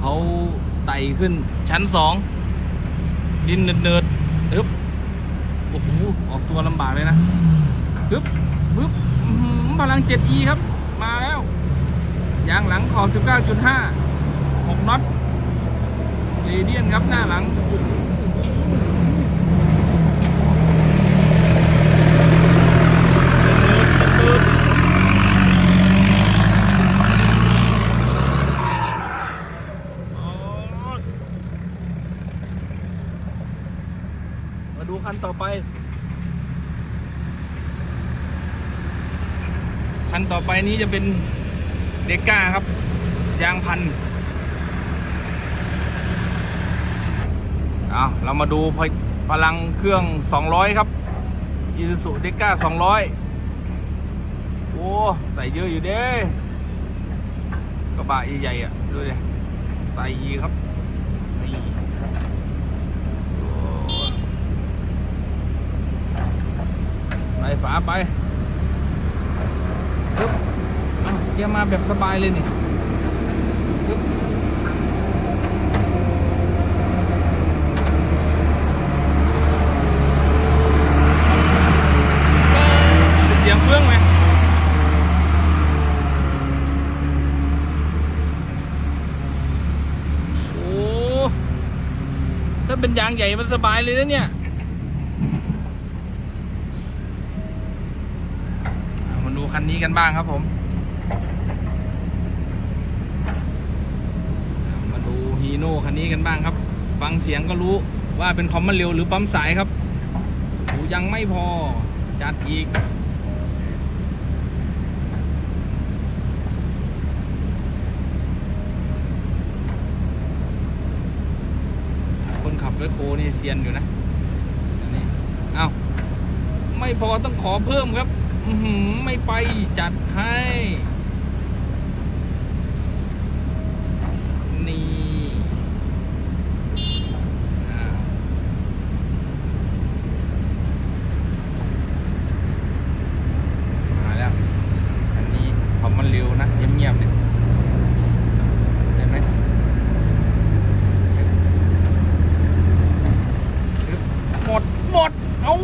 เขาไต่ขึ้นชั้นสองดินเนิดๆปึ๊บโอ้โหออกตัวลำบากเลยนะปึ๊บปึ๊บพลัง 7e ครับ มาแล้วยางหลังขอบ 19.5 6น็อตเรเดียนครับหน้าหลังโอ้โหมาดู คันต่อไป คันต่อไปนี้จะเป็นเดก้าครับ ยางพันเอาเรามาดูพลพลังเครื่อง 200 ครับ i s u z u d e c a 200 โอ้ ใส่เยอะอยู่เด้กระบะใหญ่ๆอะ ดูดิใส่อีครับ นี่โอ้ไป ฝาไปปึ๊บอ้าวเกียร์มาแบบสบายเลยนี่ปึ๊บเสียงเฟื่องไหมโอ้ถ้าเป็นยางใหญ่มันสบายเลยนะเนี่ย คันนี้กันบ้างครับผม มาดูฮีโน่คันนี้กันบ้างครับ ฟังเสียงก็รู้ว่าเป็นคอมมันเร็วหรือปั๊มสายครับยังไม่พอจัดอีกคนขับรถโคนี่เซียนอยู่นะอันนี่เอ้าไม่พอต้องขอเพิ่มครับ ไม่ไปจัดให้ นี่อ่ามาแล้ว อันนี้คอมมันเร็วนะเงียบๆเนี่ยได้ไหมอึ๊บหมด หมด เอา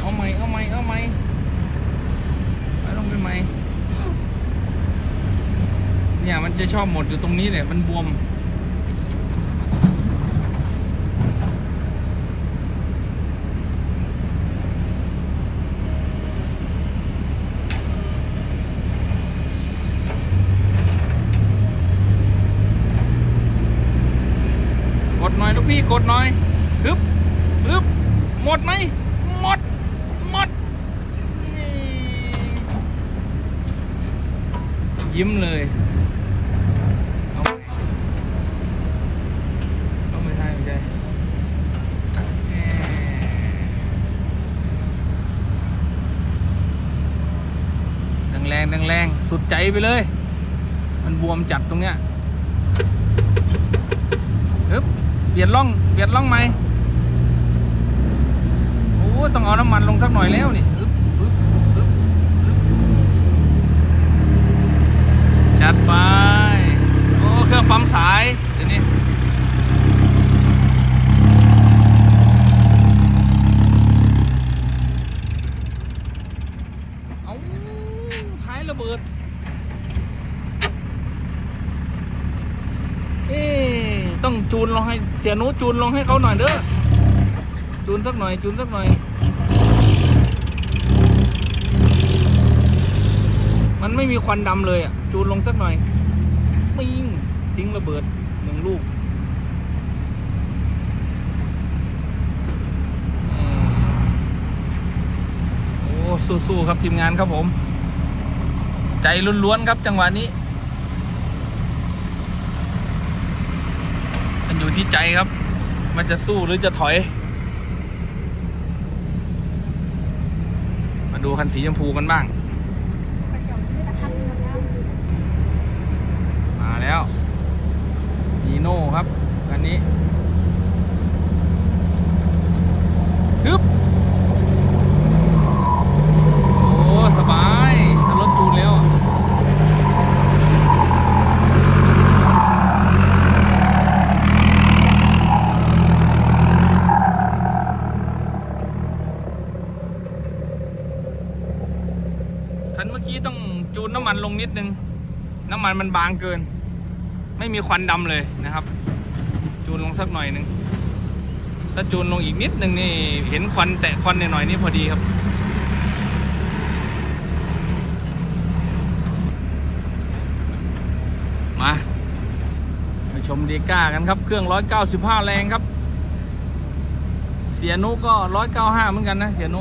เอาใหม่ เอาใหม่ เอาใหม่ไปลงไปใหม่ เนี่ยมันจะช อบหมดอยู่ตรงนี้แหละมันบวม กดหน่อยลูกพี่กดหน่อยฮึบฮึบหมดไหมหมด หมด ยิ้มเลย เอาไปเอาไม่ใช่ไม่ใช่แหม่แรงแรงแรงๆสุดใจไปเลย มันบวมจัดตรงเนี้ยอึ๊บเปลี่ยนล่องเปลี่ยนล่องไหมโอ้ต้องเอาน้ำมันลงสักหน่อยแล้วนี่อึ๊บอึ๊บอึ๊บจัดไปโอ้เครื่องปั๊มสายเดี๋ยวนี้เอา ท้ายระเบิด เอ๊ต้องจูนลงให้เสียหนูจูนลงให้เขาหน่อยเด้อ จูนสักหน่อย จูนสักหน่อย มันไม่มีควันดำเลยอะ จูนลงสักหน่อยมิงทิ้งระเบิดหนึ่งลูกโอ้สู้ๆครับ ทีมงานครับผม ใจล้วนๆครับจังหวะนี้ มันอยู่ที่ใจครับ มันจะสู้หรือจะถอย มาดูคันสีชมพูกันบ้าง มาแล้วนีโน่ครับคันนี้ฮึบโอ้ สบายถ้ารถจูนแล้วอะ คันเมื่อกี้ น้ำมันลงนิดนึง น้ำมันมันบางเกิน ไม่มีควันดำเลยนะครับ จูนลงสักหน่อยนึงถ้าจูนลงอีกนิดนึงนี่เห็นควันแตะควันหน่อยๆนี่พอดีครับมามาชมเดก้ากันครับ เครื่อง 195 แรงครับ เสียนุก็ 195 เหมือนกันนะ เสียนุ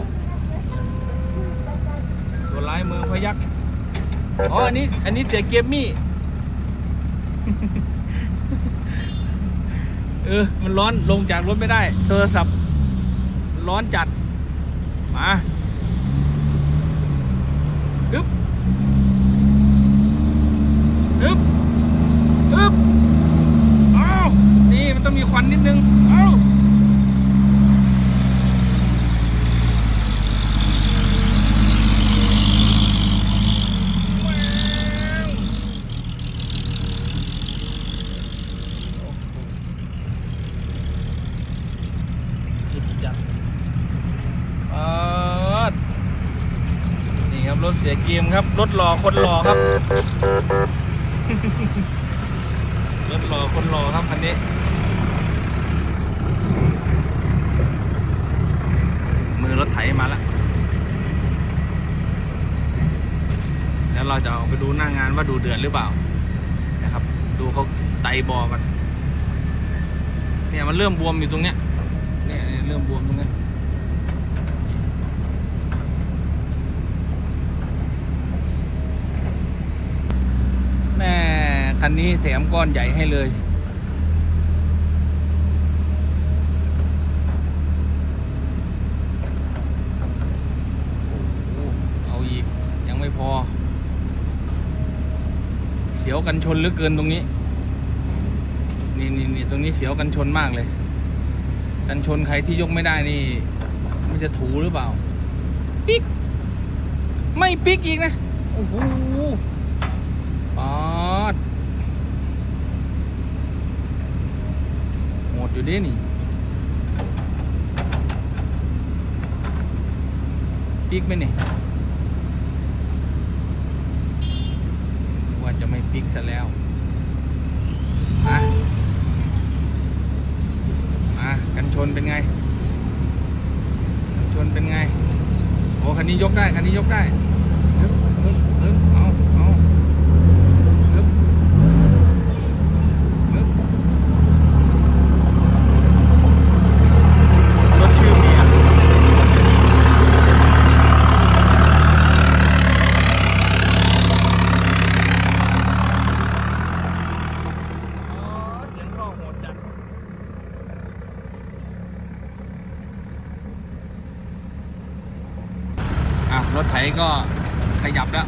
ตัวลายมือพยัก อ๋อ อันนี้ อันนี้เสียเกมมี่ เออ มันร้อนลงจากรถไม่ได้ โทรศัพท์ ร้อนจัด มาอึ๊บอึ๊บอึ๊บอ้าว นี่มันต้องมีควันนิดนึง เอ้าแว้าวโอ้โหสุดจัดอ่านี่ครับ รถ เกมครับ รถหล่อคนหล่อครับ รถรอคนรอครับคันนี้มือรถไถมาแล้วแล้วเราจะออกไปดูหน้างานว่าดูเดือดหรือเปล่า นะครับ ดูเขาไตบอกันเนี่ยมันเริ่มบวมอยู่ตรงเนี้ยเนี่ยเริ่มบวมตรงเนี้ย แม่ คันนี้แถมก้อนใหญ่ให้เลย เอาอีก ยังไม่พอ เสียวกันชนเหลือเกินตรงนี้ นี่นี่นี่ตรงนี้เสียวกันชนมากเลย กันชนใครที่ยกไม่ได้นี่ มันจะถูหรือเปล่า ปิ๊ก ไม่ปิ๊กอีกนะ โอ้โหปอดหมด อยู่ดินี่ปิกไหมนี่ว่าจะไม่ปิกซะแล้วมามากันชนเป็นไง กันชนเป็นไง โอ้คันนี้ยกได้ คันนี้ยกได้ฮึบฮึบฮึบเอาเอา ฮึบฮึบรถชื่อเมียอ๋อเสียงท่อโหดจัดอะ รถไถก็ขยับแล้ว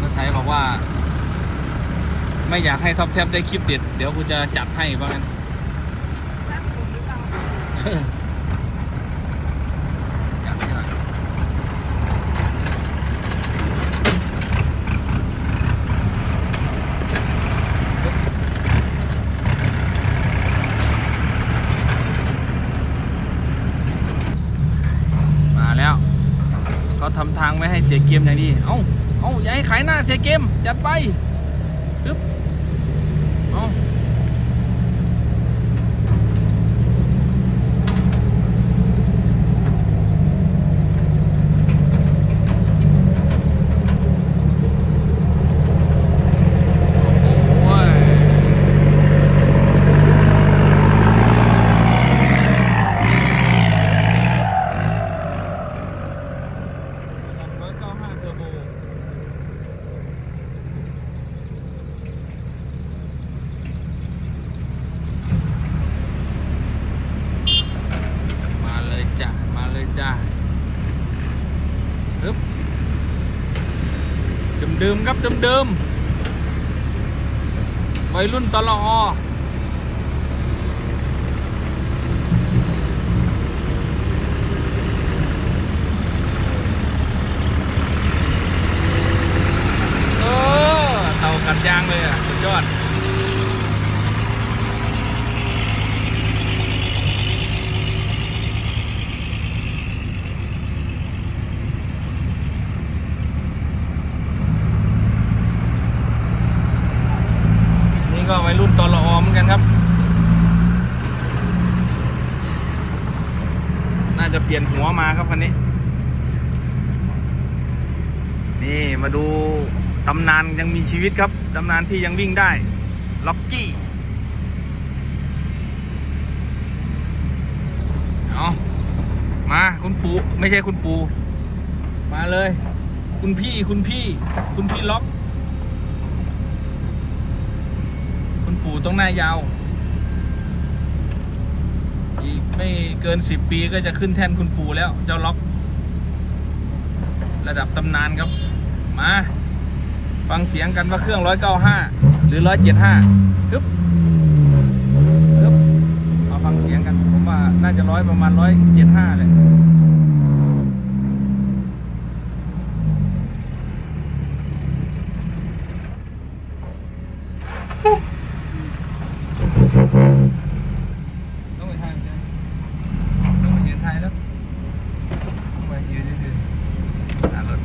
รถไถบอกว่า ไม่อยากให้ท็อปแท็บได้คลิปเด็ด เดี๋ยวกูจะจัดให้ว่างั้นจันมาแล้วก็ทำทางไว้ให้เสียเกมอย่างดีเอ้า เอ้าอย่าให้ขายหน้าเสียเกม จัดไปปึ๊บ เอ้า โอ้ยร้อยเก้าห้าเทอร์โบ มาเลยจ้ะ มาเลยจ้ะ ปึ๊บเดิมๆครับเดิม ก็วัยรุ่นตอนละออมเหมือนกันครับ น่าจะเปลี่ยนหัวมาครับคันนี้ นี่มาดูตำนานยังมีชีวิตครับ ตำนานที่ยังวิ่งได้ ล็อกกี้ เอามาคุณปู ไม่ใช่คุณปู มาเลย คุณพี่คุณพี่ คุณพี่ล็อก ปู่ต้องหน้ายาว อีกไม่เกินสิบปีก็จะขึ้นแท่นคุณปู่แล้ว เจ้าล็อก ระดับตำนานครับ มา ฟังเสียงกันว่าเครื่อง195หรือ175ฮึบฮึบมาฟังเสียงกัน ผมว่าน่าจะร้อยประมาณ175เลยต้องไปทางกันต้องไปยืนไทยแล้วต้องไปยืนยืนๆอะรถ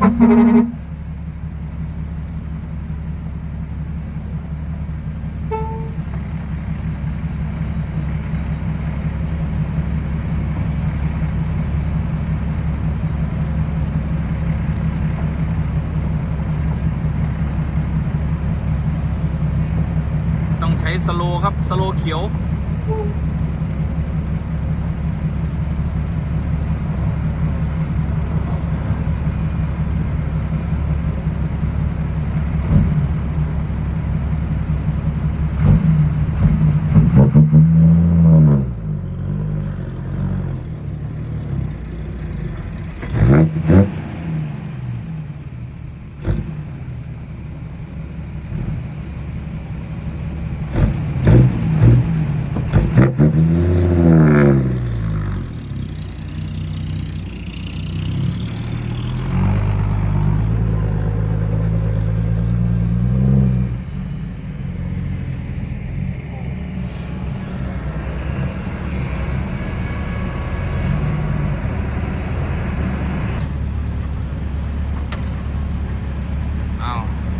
ต้องใช้สโลครับ สโลเขียว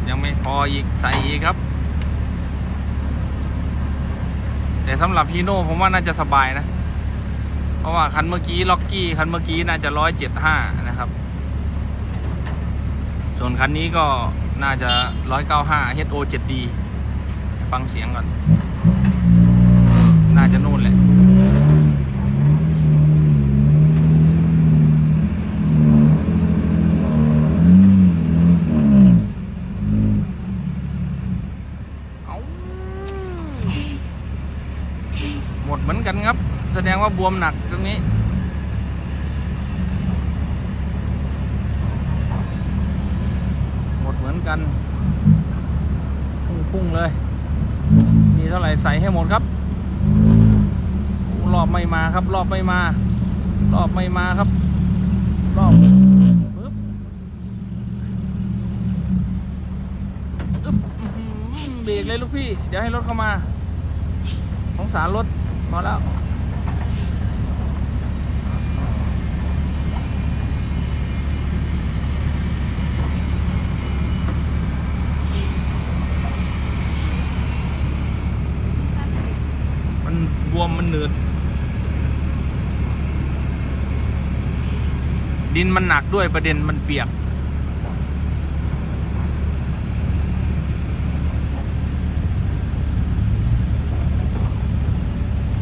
ยังไม่พออีก ใส่อีกครับ แต่สำหรับฮีโน่ผมว่าน่าจะสบายนะ เพราะว่าคันเมื่อกี้ล็อกกี้คันเมื่อกี้น่าจะร้อยเจ็ดห้านะครับ ส่วนคันนี้ก็น่าจะร้อยเก้าห้า HO 7D ฟังเสียงก่อน น่าจะนู่นแหละ เอาหมดเหมือนกันครับ แสดง ว่าบวมหนักตรงนี้ หมดเหมือนกัน พุ่งๆเลย มีเท่าไหร่ใส่ให้หมดครับ รอบไม่มาครับ รอบไม่มา รอบไม่มาครับ รอบปึ๊บอึ๊บเบรกเลยลูกพี่ เดี๋ยวให้รถเข้ามาสงสารรถพอแล้ว มันบ วมมันหนืด ดินมันหนักด้วยประเด็นมันเปียก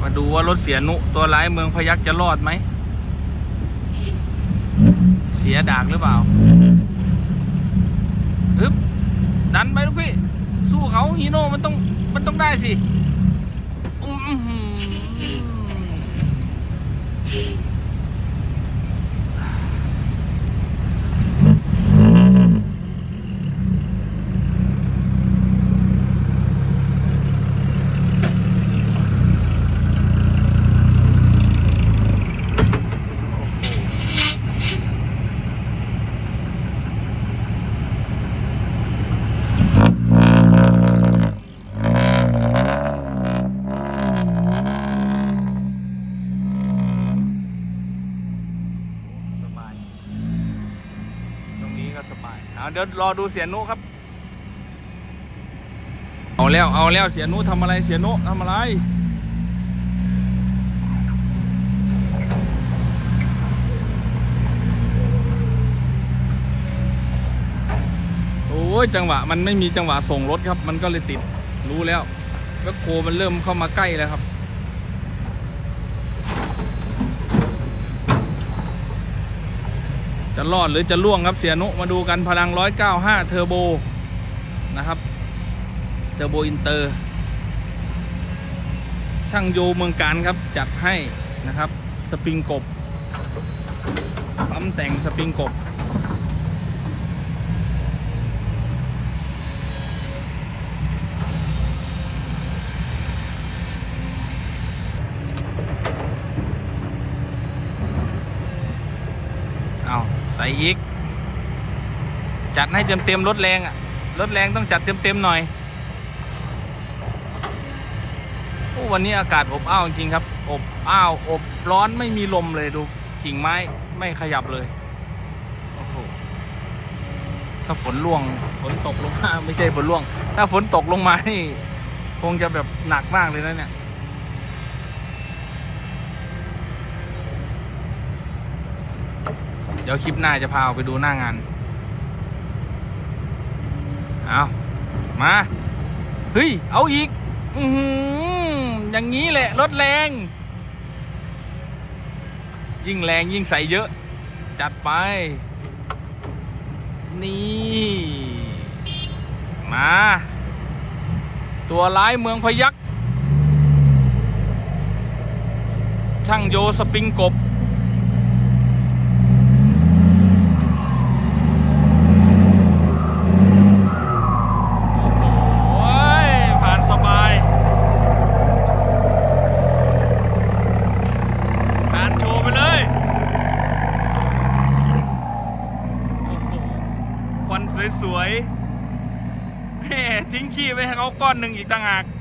มาดูว่ารถเสียนุตัวร้ายเมืองพยักจะรอดไหม เสียดากหรือเปล่าฮึบดันไปลูกพี่ สู้เขาฮีโน่มันต้องมันต้องได้สิ อื้ ดี๋ยวรอดูเสียนุครับ เอาแล้วเอาแล้วเสียนุทำอะไรเสียนุทำอะไรโอ้ยจังหวะมันไม่มีจังหวะส่งรถครับ มันก็เลยติดรู้แล้วแบ็คโคมันเริ่มเข้ามาใกล้แล้วครับ จะรอดหรือจะล่วงครับเสียนุมาดูกันพลัง 195 เทอร์โบนะครับเทอร์โบอินเตอร์ ช่างโยเมืองการครับ จัดให้นะครับ สปริงกบปั๊มแต่งสปริงกบ เอีก จัดให้เต็มเต็มๆรถแรงอะรถแรงต้องจัดเต็มเต็มๆหน่อยโอ้วันนี้อากาศอบอ้าวจริงครับ อบอ้าวอบร้อนไม่มีลมเลยดูกิ่งไม้ไม่ขยับเลยโอ้โหถ้าฝนร่วงฝนตกลงมาไม่ใช่ฝนร่วง ถ้าฝนตกลงมานี่คงจะแบบหนักมากเลยนะเนี่ย ดี๋ยวคลิปหน้าจะพาออกไปดูหน้างาน เอามา เฮ้ย เอาอีกอือหืออย่างนี้แหละรถแรง ยิ่งแรงยิ่งใส่เยอะ จัดไป นี่ มา ตัวร้ายเมืองพยักช่างโยสปริงกบ โอ้ย ผ่านสบาย ผ่านโชว์ไปเลย โอ้โห ควั